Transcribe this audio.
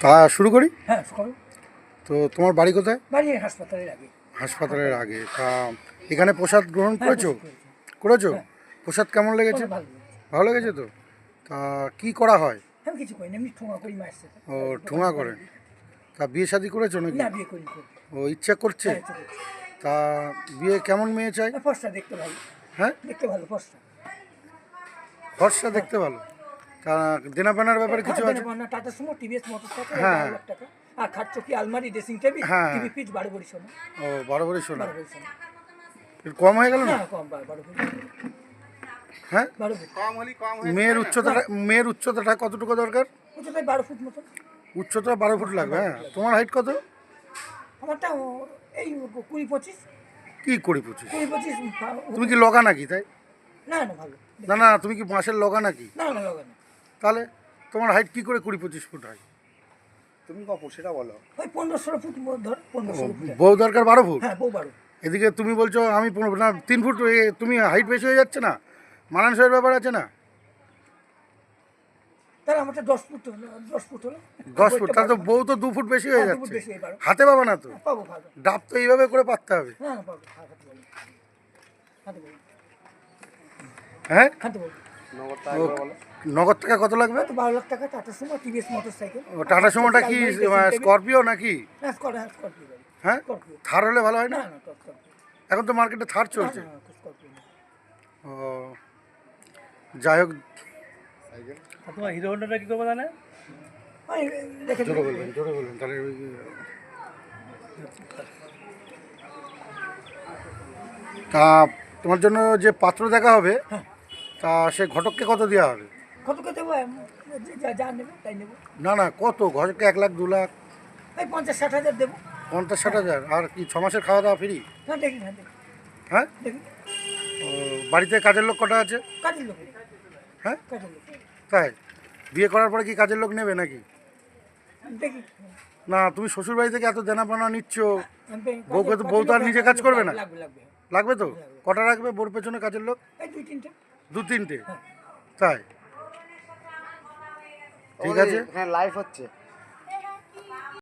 তা শুরু করি? হ্যাঁ করো। তো তোমার বাড়ি কোথায়? বাড়ি হাসপাতালের আগে। হাসপাতালের আগে। তা এখানে প্রসাদ গ্রহণ হ্যাঁ, করেছ? প্রসাদ করেছ। প্রসাদ কেমন লেগেছে? ভালো লেগেছে। তো? তা কি করা হয়? আমি কিছু করি না এমনি ঠোঙা করি মায়ের সাথে। ও ঠোঙা করেন তা বিয়ে শাদি করেছ নাকি? না বিয়ে করি করি ও ইচ্ছা করছে? হ্যাঁ। তা বিয়ে কেমন মেয়ে চাই? ফর্সা দেখতে ভালো। হ্যাঁ? দেখতে ভালো ফর্সা। ফর্সা দেখতে ভালো? তা দেনা পেনার ব্যাপারে কিছু হ্যাঁ, আছে? দেনা Tata Sumo TVS motor cycle হ্যাঁ। লাখ টাকা। আর খাট চকি আলমারি ড্রেসিং টেবিল হ্যাঁ। টিভি ফ্রিজ বারো বড়ি সোনা। ও বারো বড়ি সোনা। একটু কম হয়ে গেল না? না কম বারো বড়ি হ্যাঁ? মেয়ের উচ্চতাটা মেয়ের উচ্চতাটা কতটুকু দরকার? বারো ফুট মতো উচ্চতা বারো ফুট লাগবে হ্যাঁ। তোমার হাইট কত? আমারটা এই কুড়ি পঁচিশ। কি করি পঁচিশ? কুড়ি পঁচিশ তুমি কি লগা নাকি তাই? না না ভালো। না না তুমি কি বাঁশের লগা নাকি? না না লাগে না। তাহলে তোমার হাইট কি করে কুড়ি পঁচিশ ফুট হয়? তুমি কখন সেটা বলো। ওই পনেরো ষোলো ফুট ধর পনেরো ষোলো বউ দরকার বারো ফুট? হ্যাঁ বউ বারো। এদিকে তুমি বলছো আমি পনেরো না তিন ফুট তুমি হাইট বেশি হয়ে যাচ্ছে না? মানানসইয়ের ব্যাপার আছে না? তাহলে আমারটা দশ ফুট হলো দশ ফুট হলো। দশ ফুট তাহলে তো বউ তো দু ফুট বেশি হয়ে হ্যাঁ, যাচ্ছে। হয়ে। হাতে পাবে না তো? পাবো। পাবো। ডাব তো এইভাবে করে পাততে হবে। হ্যাঁ, হ্যাঁ নগদ টাকা কত লাগবে? তো বারো লাখ টাকা টাটা সুমো টিভিএস মোটর ও টাটা সুমোটা কি স্করপিও নাকি? হ্যাঁ হ্যাঁ? থার হলে ভালো হয় না? এখন তো মার্কেটে থার চলছে। ও যাই হোক তোমার হিরো হন্ডাটা কি করব জানে জোরে বলবেন জোরে বলবেন তাহলে তা তোমার জন্য যে পাত্র দেখা হবে হ্যাঁ। তা সে ঘটককে কত দেওয়া হবে? কত দেবো যা যা তাই নেব। না না কত? ঘটককে এক লাখ দু লাখ? এই পঞ্চাশ ষাট হাজার দেবো। পঞ্চাশ ষাট হাজার? আর কি ছ মাসের খাওয়া দাওয়া ফ্রি? না দেখি না দেখি। হ্যাঁ? দেখি। বাড়িতে কাজের লোক কটা আছে? কাজের লোক। হ্যাঁ? কাজের লোক। তাই? বিয়ে করার পরে কি কাজের লোক নেবে নাকি? দেখি। না তুমি শ্বশুর বাড়ি থেকে এত দেনা পানা নিচ্ছ বউকে তো- বউ তো আর নিজে কাজ করবে না? লাগবে তো? কটা রাখবে? বোর পেছনে কাজের লোক? দুই তিনটে। দু তিনটে হ্যাঁ। তাই? ঠিক আছে? হ্যাঁ লাইভ হচ্ছে।